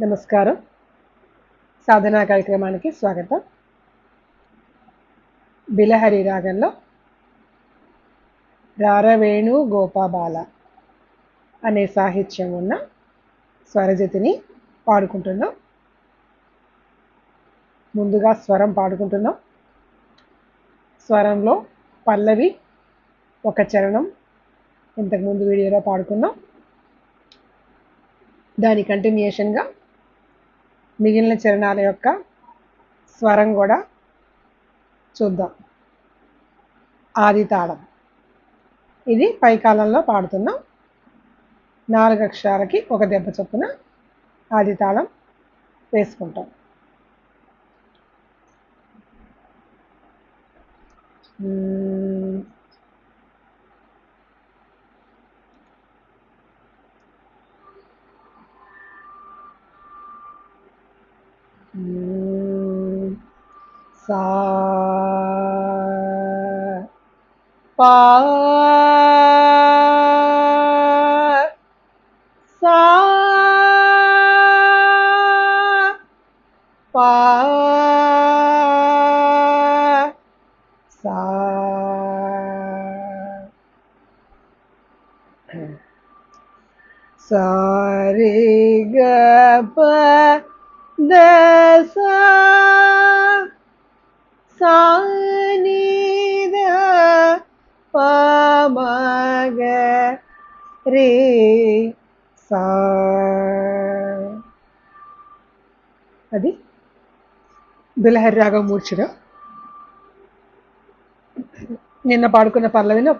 నమస్కారం. సాధనా కార్యక్రమానికి స్వాగతం. బిలహరి రాగంలో రారవేణు గోపాబాల అనే సాహిత్యం ఉన్న స్వరజతిని పాడుకుంటున్నాం. ముందుగా స్వరం పాడుకుంటున్నాం. స్వరంలో పల్లవి ఒక చరణం ఇంతకుముందు వీడియోలో పాడుకున్నాం. దాని కంటిన్యూషన్గా మిగిలిన చరణాల యొక్క స్వరం కూడా చూద్దాం. ఆది తాళం. ఇది పైకాలంలో పాడుతున్నాం నాలుగు అక్షరాలకి ఒక దెబ్బ చొప్పున ఆది తాళం వేసుకుంటాం. Mm. sa sa pa sa sa pa da சானித PMK రే సా అది దులహరి రాగం మూర్ఛిగా నిన్న పాడుకున్న పర్లవిని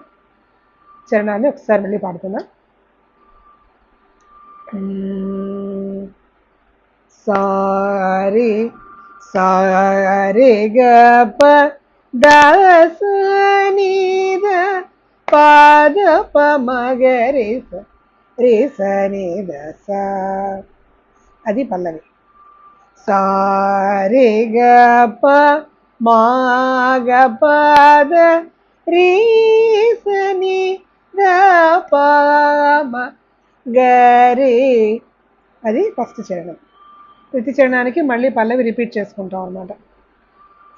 చరణాన్ని ఒకసారి మళ్ళీ పాడుతున్నా సారీ സാരിഗപ ദസനീത പാദപ മകരിസ സ. അതി പല്ലവി. സാരിഗപ മാഗപദ റീസനി ദ ഗരി. అది ఫస్ట్ చరణం ప్రతి చరణానికి మళ్ళీ పల్లవి రిపీట్ చేసుకుంటాం అనమాట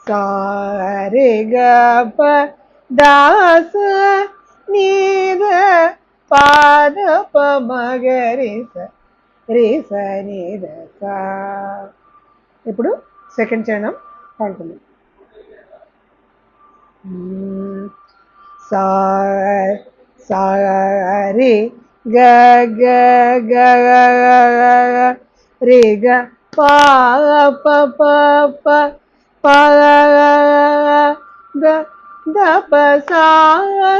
సారే గ ప దాస నీద పాద ప మగ రి స స. నీద ఇప్పుడు సెకండ్ చరణం పాడుకుందాం. సా సారి గ గ గ గ గ గ రి గ పా ప ప ప ప గ ద ప సా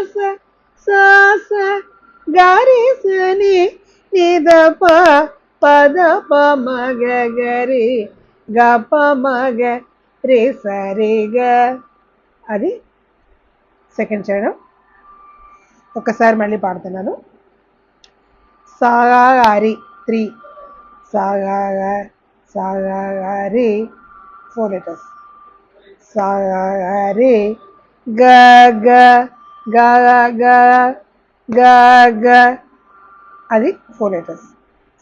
స సా స గ స ని ని ద ప ప ద ప మ గ గ రి గ ప మ గ రి స రి గ అది సెకండ్ చరణం ఒకసారి మళ్ళీ పాడుతున్నాను. సాగారి త్రీ. సాగా సాగారి ఫోర్ లెటర్స్ సారి గ గ గ గ గ గ అది ఫోర్ లెటర్స్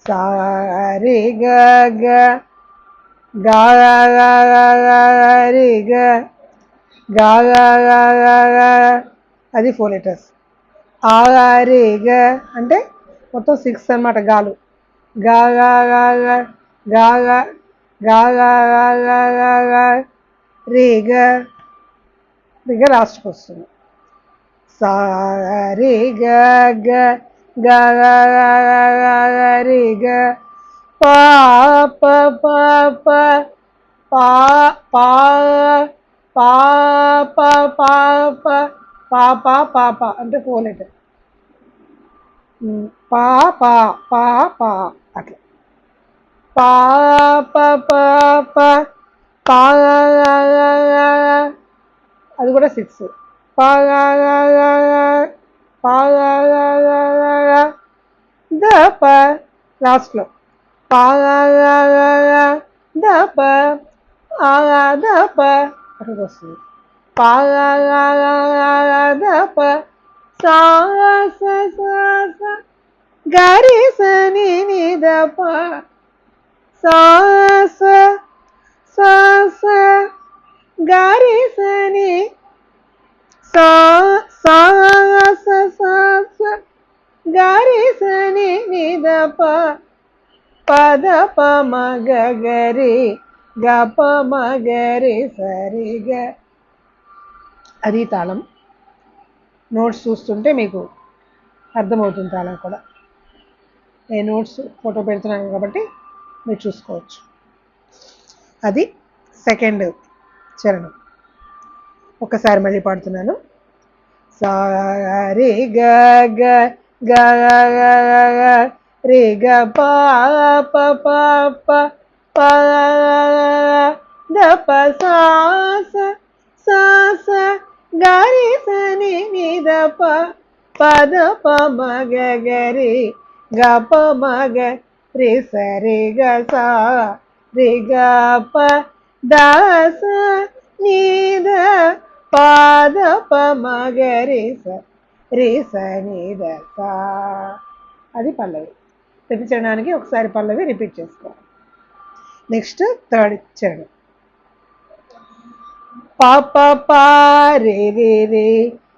సారి గ గ గ గ గ గ అది ఫోర్ లెటర్స్ ఆగారి గ అంటే మొత్తం సిక్స్ అన్నమాట గాలు గా గా గా காகா காகா காகா காகா ரேக ரிக. லாஸ்ட் கொஸ்டின் சாரி க க க ரி க பா ப ப ப பா பா பா ப பா అంటే ఫోన్ పా పా పా పా అట్లా பா ப ப ப பா அது கூட சிக்ஸு பா பா இந்த ப லாஸ்ட்ல பா இந்த ப ஆகாத ப அரசு பாகாத ப சாச சாச கரிசனி ప లాస్ట్లో గారి సని సా గారి సని నిద పద ప మగ గరి గ మగరి సరిగ అది తాళం. నోట్స్ చూస్తుంటే మీకు అర్థమవుతుంది తాళం కూడా. నేను నోట్స్ ఫోటో పెడుతున్నాను కాబట్టి మీరు చూసుకోవచ్చు. అది సెకండ్ చరణం. ఒకసారి మళ్ళీ పాడుతున్నాను. సారి గ గ గ గ గ రి గ ప ప ప ప ప ద ప సా స సా స గ రి స ని ని ద ప ప ద ప మ గ గ రి గ ప మ గ రే స రి గ సా రే గ ప ద నీద ని ప స. రే స ని ద సా అది పల్లవి. ప్రతి చరణానికి ఒకసారి పల్లవి రిపీట్ చేసుకోవాలి. నెక్స్ట్ థర్డ్ చరణం. ప ప ప రే రే రే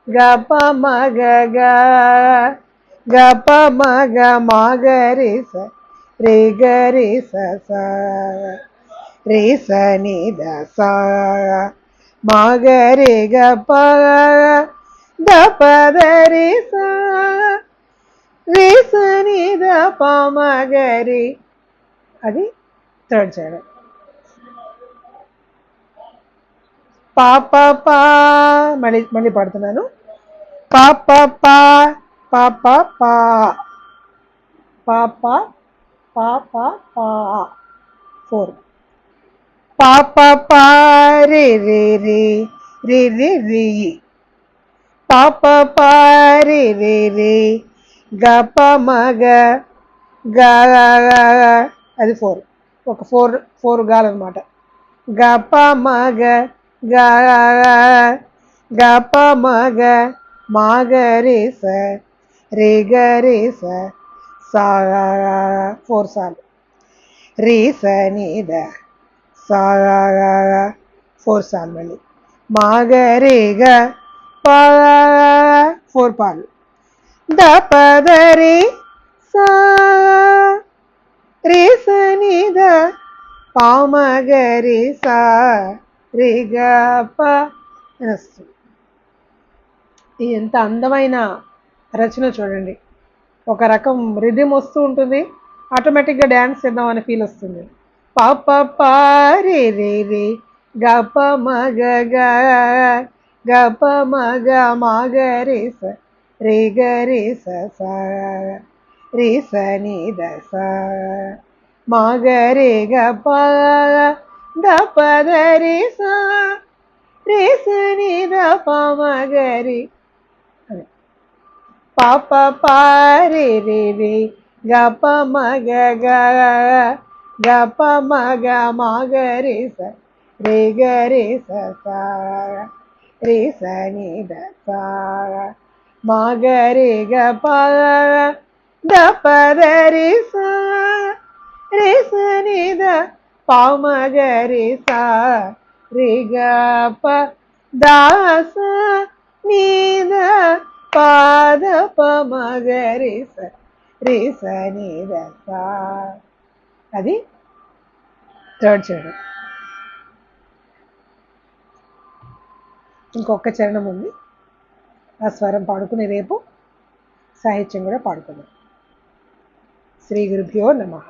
గ ప మ గ గ గ ప మ గ మ గ స రే గ రి స స రే స ని ద స మ గ రే గ ప ద ప. ద రే స రే స ని ద ప మ గ రే అది థర్డ్ చరణం పాప పా మళ్ళీ మళ్ళీ పాడుతున్నాను పాప పా. పాప పా పాప పా ఫోర్ పాప పా రే రే రే రే రే రే పాప పా రే రే రే గ ప మగ గ అది ఫోర్ ఒక ఫోర్ ఫోర్ గాలన్నమాట గ ప మగ గ గ ప మగ మాగ రే స రే గ రే స సా ఫోర్ సార్లు రీ స ద సా ఫోర్ సార్లు మళ్ళీ మాగ రే ప ఫోర్ పాలు. ద పద రే సా రే స ద పామగరి సా రి గ ప అని ఎంత అందమైన రచన చూడండి. ఒక రకం రిధిం వస్తూ ఉంటుంది. ఆటోమేటిక్గా డ్యాన్స్ చేద్దాం అనే ఫీల్ వస్తుంది. పా ప రే రే రే గ గప మగ మగ గ రే స రే గ రే స స రే స ని ద స మ రే గ ప ద ప ద రే స రే స ని ద ప మగ రే రి ప ప ప రే రే రే గ ప మ గ గ గ ప మ గ మ గ రే స రే గ రే స స రే స ని ద స మ గ రే గ ప ద ప ద రే స రే స ని ద ప స ద అది థర్డ్ చరణం. ఇంకొక చరణం ఉంది. ఆ స్వరం పాడుకుని రేపు సాహిత్యం కూడా పాడుకుందాం. శ్రీ గురుభ్యో నమః.